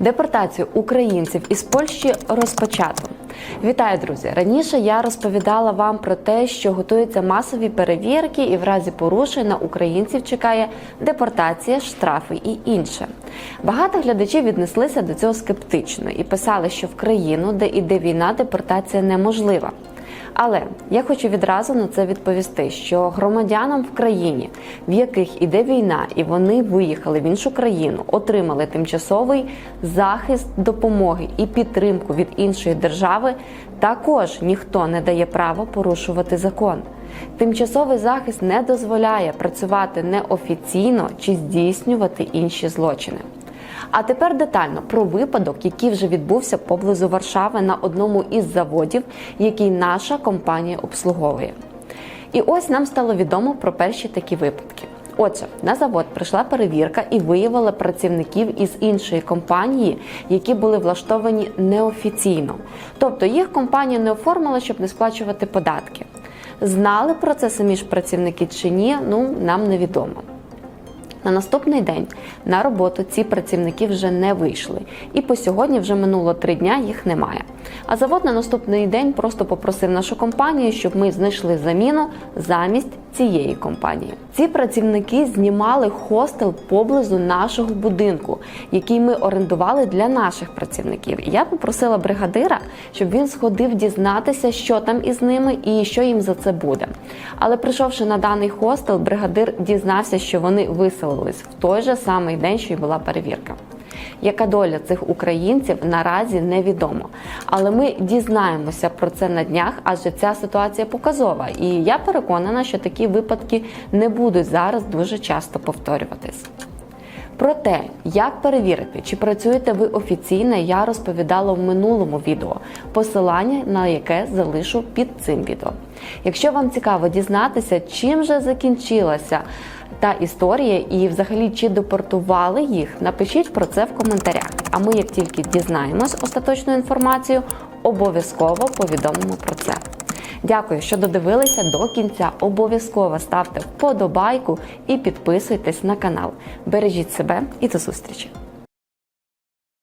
Депортацію українців із Польщі розпочато. Вітаю, друзі! Раніше я розповідала вам про те, що готуються масові перевірки, і в разі порушень на українців чекає депортація, штрафи і інше. Багато глядачів віднеслися до цього скептично і писали, що в країну, де іде війна, депортація неможлива. Але я хочу відразу на це відповісти, що громадянам в країні, в яких іде війна, і вони виїхали в іншу країну, отримали тимчасовий захист допомоги і підтримку від іншої держави, також ніхто не дає права порушувати закон. Тимчасовий захист не дозволяє працювати неофіційно чи здійснювати інші злочини. А тепер детально про випадок, який вже відбувся поблизу Варшави на одному із заводів, який наша компанія обслуговує. І ось нам стало відомо про перші такі випадки. Отже, на завод прийшла перевірка і виявила працівників із іншої компанії, які були влаштовані неофіційно. Тобто їх компанія не оформила, щоб не сплачувати податки. Знали про це самі ж працівники чи ні, ну нам невідомо. На наступний день на роботу ці працівники вже не вийшли, і по сьогодні вже минуло три дня, їх немає. А завод на наступний день просто попросив нашу компанію, щоб ми знайшли заміну замість цієї компанії. Ці працівники знімали хостел поблизу нашого будинку, який ми орендували для наших працівників. Я попросила бригадира, щоб він сходив дізнатися, що там із ними і що їм за це буде. Але прийшовши на даний хостел, бригадир дізнався, що вони виселились в той же самий день, що й була перевірка. Яка доля цих українців наразі невідомо, але ми дізнаємося про це на днях, адже ця ситуація показова. І я переконана, що такі випадки не будуть зараз дуже часто повторюватись. Про те, як перевірити, чи працюєте ви офіційно, я розповідала в минулому відео, посилання на яке залишу під цим відео. Якщо вам цікаво дізнатися, чим же закінчилася та історія, і взагалі чи депортували їх, напишіть про це в коментарях. А ми, як тільки дізнаємось остаточну інформацію, обов'язково повідомимо про це. Дякую, що додивилися до кінця. Обов'язково ставте вподобайку і підписуйтесь на канал. Бережіть себе і до зустрічі!